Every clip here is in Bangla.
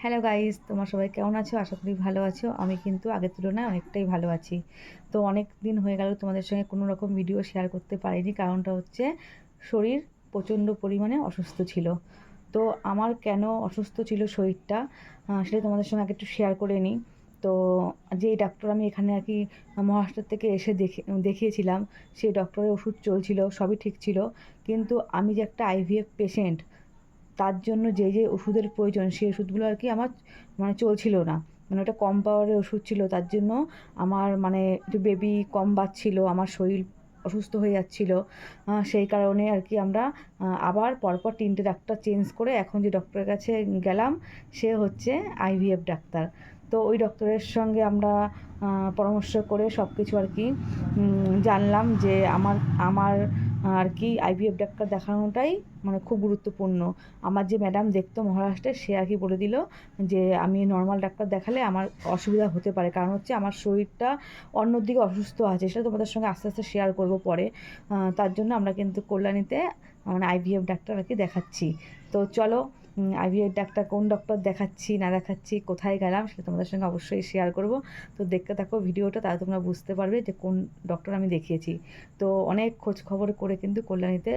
হ্যালো গাইস তোমার সবাই কেমন আছো? আশা করি ভালো আছো। আমি কিন্তু আগের তুলনায় অনেকটাই ভালো আছি। তো অনেক দিন হয়ে গেল তোমাদের সঙ্গে কোনো রকম ভিডিও শেয়ার করতে পারিনি। কারণটা হচ্ছে শরীর প্রচণ্ড পরিমাণে অসুস্থ ছিল। তো আমার কেন অসুস্থ ছিল শরীরটা সেটা তোমাদের সঙ্গে আগে একটু শেয়ার করে নিই। তো যেই ডাক্তার আমি এখানে আর কি মহারাষ্ট্র থেকে এসে দেখে, দেখিয়েছিলাম, সেই ডক্টরের ওষুধ চলছিল, সবই ঠিক ছিল। কিন্তু আমি যে একটা আইভিএফ পেশেন্ট তার জন্য যে যে ওষুধের প্রয়োজন, সেই ওষুধগুলো আর কি আমার মানে চলছিল না। মানে ওটা কম পাওয়ারের ওষুধ ছিল, তার জন্য আমার মানে একটু বেবি কম বাড়ছিল আমার শরীর অসুস্থ হয়ে যাচ্ছিল। সেই কারণে আর কি আমরা আবার পরপর তিনটে ডাক্তার চেঞ্জ করে এখন যে ডক্টরের কাছে গেলাম, সে হচ্ছে আইভিএফ ডাক্তার। তো ওই ডক্টরের সঙ্গে আমরা পরামর্শ করে সব কিছু আর কি জানলাম যে আমার আমার আর কি আইভিএফ ডাক্তার দেখানোটাই মানে খুব গুরুত্বপূর্ণ। আমার যে ম্যাডাম দেখতো মহারাষ্ট্রে, সে আর কি বলে দিল যে, আমি নর্মাল ডাক্তার দেখালে আমার অসুবিধা হতে পারে। কারণ হচ্ছে আমার শরীরটা অন্যদিকে অসুস্থ আছে, সেটা তোমাদের সঙ্গে আস্তে আস্তে শেয়ার করব পরে। তার জন্য আমরা কিন্তু কল্যাণীতে মানে আইভিএফ ডাক্তার আর কি দেখাচ্ছি। তো চলো আইভিএফ ডাক্তার কোন ডক্টর দেখাচ্ছি, না দেখাচ্ছি, কোথায় গেলাম, সেটা তোমাদের সঙ্গে অবশ্যই শেয়ার করব। তো দেখতে থাকো ভিডিওটা, তাহলে তোমরা বুঝতে পারবে যে কোন ডক্টর আমি দেখিয়েছি। তো অনেক খোঁজ খবর করে কিন্তু কল্যাণীতে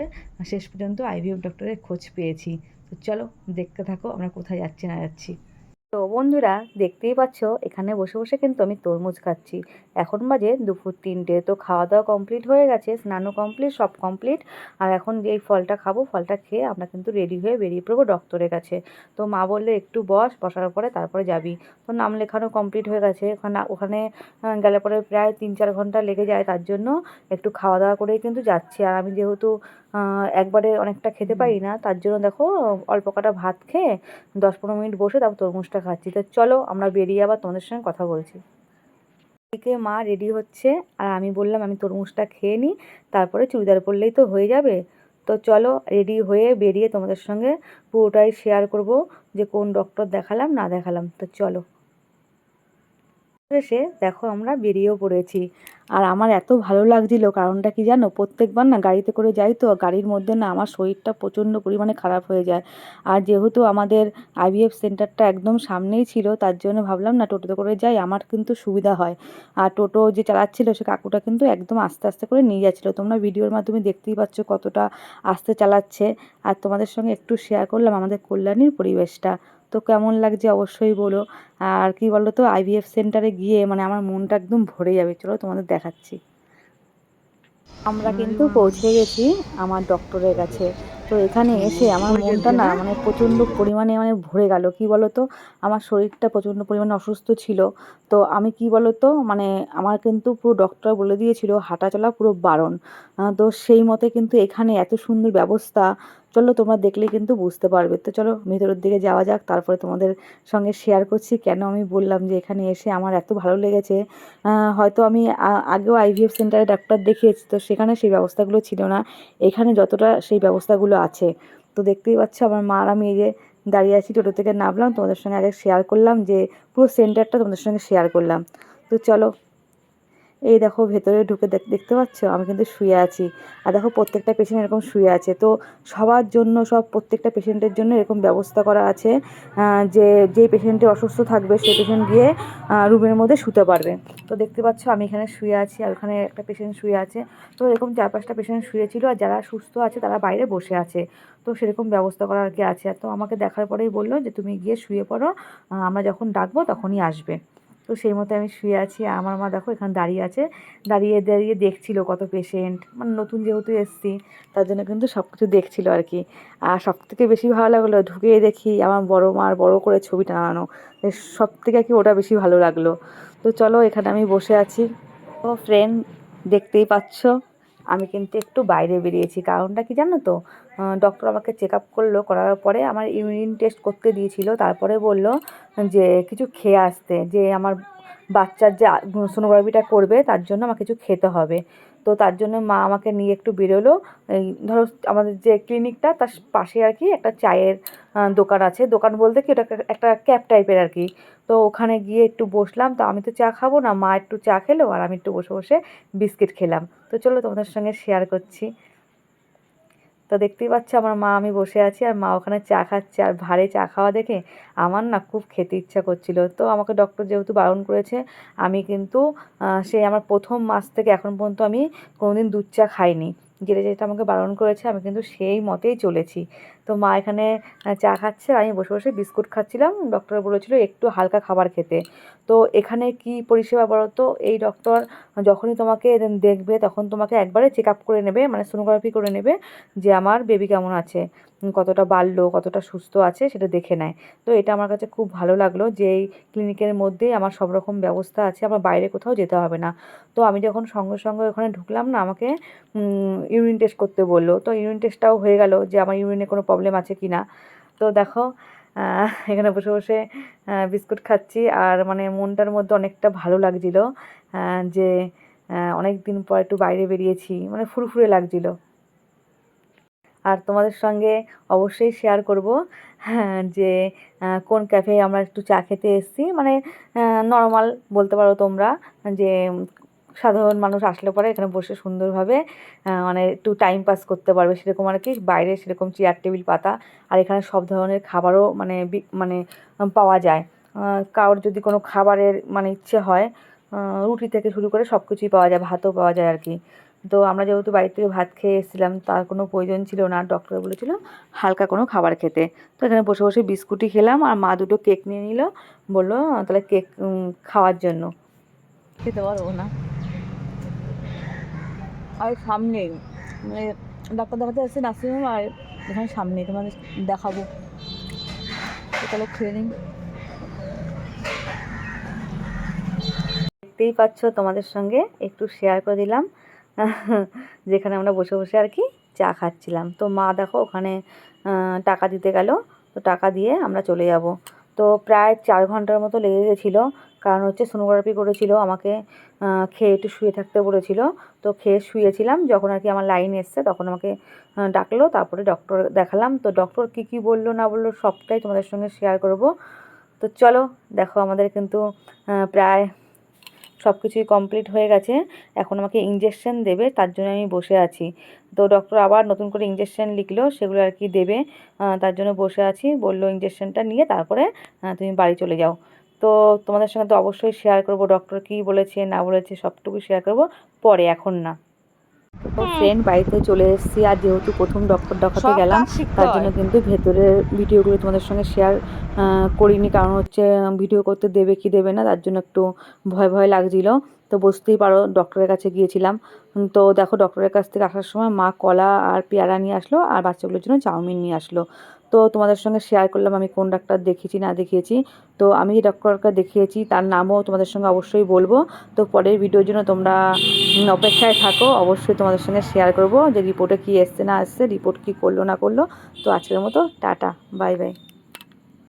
শেষ পর্যন্ত আইভিএফ ডক্টরের খোঁজ পেয়েছি। তো চলো দেখতে থাকো আমরা কোথায় যাচ্ছি, না যাচ্ছি। তো বন্ধুরা, দেখতেই পাচ্ছ, এখানে বসে বসে কিন্তু আমি তরমুজ খাচ্ছি। এখন বাজে দুপুর তিনটে, তো খাওয়া দাওয়া কমপ্লিট হয়ে গেছে, স্নানও কমপ্লিট সব কমপ্লিট আর এখন এই ফলটা খাব, ফলটা খেয়ে আমরা কিন্তু রেডি হয়ে বেরিয়ে পড়ব ডক্টরের কাছে। তো মা বললে, একটু বস, বসার পরে তারপরে যাবি। তো নাম লেখানো কমপ্লিট হয়ে গেছে। ওখানে ওখানে গেলে পরে প্রায় তিন চার ঘণ্টা লেগে যায়, তার জন্য একটু খাওয়া দাওয়া করেই কিন্তু যাচ্ছি। আর আমি যেহেতু একবারে অনেকটা খেতে পারি না তার জন্য দেখো অল্প কটা ভাত খেয়ে দশ পনেরো মিনিট বসে তারপর তরমুজটা খাচ্ছি। তো চলো আমরা বেরিয়ে আবার তোমাদের সঙ্গে কথা বলছি। এদিকে মা রেডি হচ্ছে আর আমি বললাম আমি তরমুজটা খেয়ে নিই তারপরে চুড়িদার পরলেই তো হয়ে যাবে। তো চলো রেডি হয়ে বেরিয়ে তোমাদের সঙ্গে পুরোটাই শেয়ার করব যে কোন ডক্টর দেখালাম না দেখালাম। তো চলো। এসে দেখো আমরা বেরিয়েও পড়েছি। আর আমার এত ভালো লাগছিল কারণটা কি জানো? প্রত্যেকবার না গাড়িতে করে যাই তো, গাড়ির মধ্যে না আমার শরীরটা প্রচণ্ড পরিমাণে খারাপ হয়ে যায়। আর যেহেতু আমাদের আইভিএফ সেন্টারটা একদম সামনেই ছিল, তার জন্য ভাবলাম না টোটোতে করে যাই, আমার কিন্তু সুবিধা হয়। আর টোটো যে চালাচ্ছিল, সে কাকুটা কিন্তু একদম আস্তে আস্তে করে নিয়ে যাচ্ছিল। তোমরা ভিডিওর মাধ্যমে দেখতেই পাচ্ছ কতটা আস্তে চালাচ্ছে। আর তোমাদের সঙ্গে একটু শেয়ার করলাম আমাদের কল্যাণীর পরিবেশটা। তো কেমন লাগছে অবশ্যই বলো। আর কি বলো তো আইভিএফ সেন্টারে গিয়ে মানে আমার মনটা একদম ভরে যাবে। চলো তোমাদের দেখাচ্ছি। আমরা কিন্তু পৌঁছে গেছি আমার ডক্টরের কাছে। তো এখানে এসে আমার মনটা না মানে প্রচণ্ড পরিমাণে মানে ভরে গেল। কি বলো তো আমার শরীরটা প্রচণ্ড পরিমাণে অসুস্থ ছিল। তো আমি কি বলো তো মানে আমার কিন্তু পুরো ডক্টর বলে দিয়েছিল হাঁটা চলা পুরো বারণ। তো সেই মতে কিন্তু এখানে এত সুন্দর ব্যবস্থা চলো তোমরা দেখলে কিন্তু বুঝতে পারবে। তো চলো ভেতরের দিকে যাওয়া যাক, তারপরে তোমাদের সঙ্গে শেয়ার করছি। কেন আমি বললাম যে এখানে এসে আমার এত ভালো লেগেছে? হয়তো আমি আগেও আইভিএফ সেন্টারে ডাক্তার দেখিয়েছি, তো সেখানে সেই ব্যবস্থাগুলো ছিল না। এখানে যতটা সেই ব্যবস্থাগুলো আছে। তো দেখতেই পাচ্ছ আমার মা আর আমি এই যে দাঁড়িয়ে আছি, টোটো থেকে নামলাম। তোমাদের সঙ্গে আগে শেয়ার করলাম যে পুরো সেন্টারটা তোমাদের সঙ্গে শেয়ার করলাম। তো চলো এই দেখো ভেতরে ঢুকে দেখ- দেখতে পাচ্ছ? আমি কিন্তু শুয়ে আছি। আর দেখো প্রত্যেকটা পেশেন্ট এরকম শুয়ে আছে। তো সবার জন্য, সব প্রত্যেকটা পেশেন্টের জন্য এরকম ব্যবস্থা করা আছে যে, যেই পেশেন্টে অসুস্থ থাকবে, সেই পেশেন্ট গিয়ে রুমের মধ্যে শুতে পারবে। তো দেখতে পাচ্ছ, আমি এখানে শুয়ে আছি আর ওখানে একটা পেশেন্ট শুয়ে আছে। তো এরকম চার পাঁচটা পেশেন্ট শুয়েছিল আর যারা সুস্থ আছে, তারা বাইরে বসে আছে। তো সেরকম ব্যবস্থা করা আর কি আছে? তো আমাকে দেখার পরেই বলল যে, তুমি গিয়ে শুয়ে পড়ো আমরা যখন ডাকবো, তখনই আসবে। তো সেই মতো আমি শুয়ে আছি। আমার মা দেখো এখানে দাঁড়িয়ে আছে। দাঁড়িয়ে দাঁড়িয়ে দেখছিল কত পেশেন্ট মানে নতুন যেহেতু এসছি, তার জন্য কিন্তু সব কিছু দেখছিলো আর কি। আর সব থেকে বেশি ভালো লাগল, ঢুকে দেখি আমার বড় মার বড় করে ছবি টানানো। সব থেকে আর কি ওটা বেশি ভালো লাগল। তো চলো এখানে আমি বসে আছি। ও ফ্রেন্ড দেখতেই পাচ্ছ। আমি কিন্তু একটু বাইরে বেরিয়েছি। কারণটা কি জানো তো? ডক্টর আমাকে চেক আপ করল, করার পরে আমার ইউরিন টেস্ট করতে দিয়েছিল। তারপরে বলল যে, কিছু খেয়ে আসতে। যে, আমার বাচ্চার যে সোনোগ্রাফিটা করবে, তার জন্য আমার কিছু খেতে হবে। তো তার জন্য মা আমাকে নিয়ে একটু বেরোলো। এই ধরো, আমাদের যে ক্লিনিকটা তার পাশে আর কি একটা চায়ের দোকান আছে। দোকান বলতে কি, ওটা একটা- একটা ক্যাব টাইপের আর কি। তো ওখানে গিয়ে একটু বসলাম। তো আমি তো চা খাব না, মা একটু চা খেলো আর আমি একটু বসে বসে বিস্কিট খেলাম। তো চলো তোমাদের সঙ্গে শেয়ার করছি। তো দেখতেই পাচ্ছ আমার মা, আমি বসে আছি আর মা ওখানে চা খাচ্ছে আর ভারে চা খাওয়া দেখে আমার না খুব খেতে ইচ্ছা করছিল। তো আমাকে ডক্টর যেহেতু বারণ করেছে, আমি কিন্তু সেই আমার প্রথম মাস থেকে এখন পর্যন্ত আমি কোনোদিন দুধ চা খাইনি। যেটা যেটা আমাকে বারণ করেছে, আমি কিন্তু সেই মতেই চলেছি। তো মা এখানে চা খাচ্ছে আর আমি বসে বসে বিস্কুট খাচ্ছিলাম। ডক্টর বলেছিল একটু হালকা খাবার খেতে। তো এখানে কি পরিষেবা বলতো? এই ডক্টর যখনই তোমাকে দেখবে তখন তোমাকে একবারে চেক আপ করে নেবে মানে সোনোগ্রাফি করে নেবে যে আমার বেবি কেমন আছে। কতটা বাড়লো, কতটা সুস্থ আছে সেটা দেখে নেয়। তো এটা আমার কাছে খুব ভালো লাগল যে এই ক্লিনিকের মধ্যেই আমার সব রকম ব্যবস্থা আছে, আমার বাইরে কোথাও যেতে হবে না। তো আমি যখন সঙ্গে সঙ্গে ওখানে ঢুকলাম না, আমাকে ইউরিন টেস্ট করতে বলল। তো ইউরিন টেস্টটাও হয়ে গেল যে আমার ইউরিনে কোনো প্রবলেম আছে কি না তো দেখো এখানে বসে বসে বিস্কুট খাচ্ছি আর মানে মনটার মধ্যে অনেকটা ভালো লাগছিল যে অনেক দিন পর একটু বাইরে বেরিয়েছি মানে ফুরফুরে লাগছিল। আর তোমাদের সঙ্গে অবশ্যই শেয়ার করব হ্যাঁ, যে কোন ক্যাফে আমরা একটু চা খেতে এসেছি। মানে নর্মাল বলতে পারো তোমরা যে সাধারণ মানুষ আসলে পরে এখানে বসে সুন্দরভাবে মানে একটু টাইম পাস করতে পারবে। সেরকম আর কি বাইরে সেরকম চেয়ার টেবিল পাতা আর এখানে সব ধরনের খাবারও মানে মানে পাওয়া যায়। কারোর যদি কোনো খাবারের মানে ইচ্ছে হয় রুটি থেকে শুরু করে সব কিছুই পাওয়া যায় ভাতও পাওয়া যায় আর কি। তো আমরা যেহেতু বাড়ি থেকে ভাত খেয়ে এসেছিলাম, তার কোনো প্রয়োজন ছিল না। ডক্টর বলেছিল হালকা কোনো খাবার খেতে। তো এখানে বসে বসে বিস্কুটই খেলাম আর মা দুটো কেক নিয়ে নিল। বলল তাহলে কেক খাওয়ার জন্য। খেতে পারব না। আর সামনে মানে ডাক্তার দেখাতে আসছে নার্সিংহোম আর এখানে সামনে, তোমাদের দেখাবো। তাহলে খেয়ে নিই। দেখতেই পাচ্ছ তোমাদের সঙ্গে, একটু শেয়ার করে দিলাম। যেখানে আমরা বসে বসে আর কি চা খাচ্ছিলাম। তো মা দেখো ওখানে টাকা দিতে গেল। তো টাকা দিয়ে আমরা চলে যাব। তো প্রায় চার ঘণ্টার মতো লেগে গেছিল। কারণ হচ্ছে সোনোগ্রাফি করেছিল, আমাকে খেয়ে একটু শুয়ে থাকতে বলেছিল। তো খেয়ে শুয়েছিলাম, যখন আর কি আমার লাইন এসছে, তখন আমাকে ডাকলো। তারপরে ডক্টর দেখালাম। তো ডক্টর কী কী বলল, না বলল, সবটাই তোমাদের সঙ্গে শেয়ার করব। তো চলো, দেখো আমাদের কিন্তু প্রায় সব কিছুই কমপ্লিট হয়ে গেছে। এখন আমাকে ইঞ্জেকশন দেবে, তার জন্য আমি বসে আছি। তো ডক্টর আবার নতুন করে ইঞ্জেকশন লিখলো, সেগুলো আর কি দেবে। তার জন্য বসে আছি, বলল ইঞ্জেকশনটা নিয়ে তারপরে তুমি বাড়ি চলে যাও। তো তোমাদের সঙ্গে তো অবশ্যই শেয়ার করব ডক্টর কি বলেছে, না বলেছে সবটুকু শেয়ার করব, পরে, এখন না। তো ফ্রেন্ড বাড়িতে চলে এসেছি আর যেহেতু প্রথম ডক্টর দেখাতে গেলাম তার জন্য কিন্তু ভেতরের ভিডিওগুলো তোমাদের সঙ্গে শেয়ার করিনি। কারণ হচ্ছে ভিডিও করতে দেবে কি দেবে না তার জন্য একটু ভয় ভয় লাগছিল। তো বুঝতেই পারো ডক্টরের কাছে গিয়েছিলাম। তো দেখো ডক্টরের কাছ থেকে আসার সময় মা কলা আর পেয়ারা নিয়ে আসলো আর বাচ্চাগুলোর জন্য চাউমিন নিয়ে আসলো। তো তোমাদের সঙ্গে শেয়ার করলাম, আমি কোন ডাক্তার দেখিয়েছি, না দেখিয়েছি। তো আমি যে ডক্টরকে দেখিয়েছি, তার নামও তোমাদের সঙ্গে অবশ্যই বলব। তো পরের ভিডিওর জন্য তোমরা অপেক্ষায় থাকো, অবশ্যই তোমাদের সঙ্গে শেয়ার করব যে রিপোর্টে কী এসছে, না আসছে রিপোর্ট কী করল, না করল। তো আজকের মতো, টাটা বাই বাই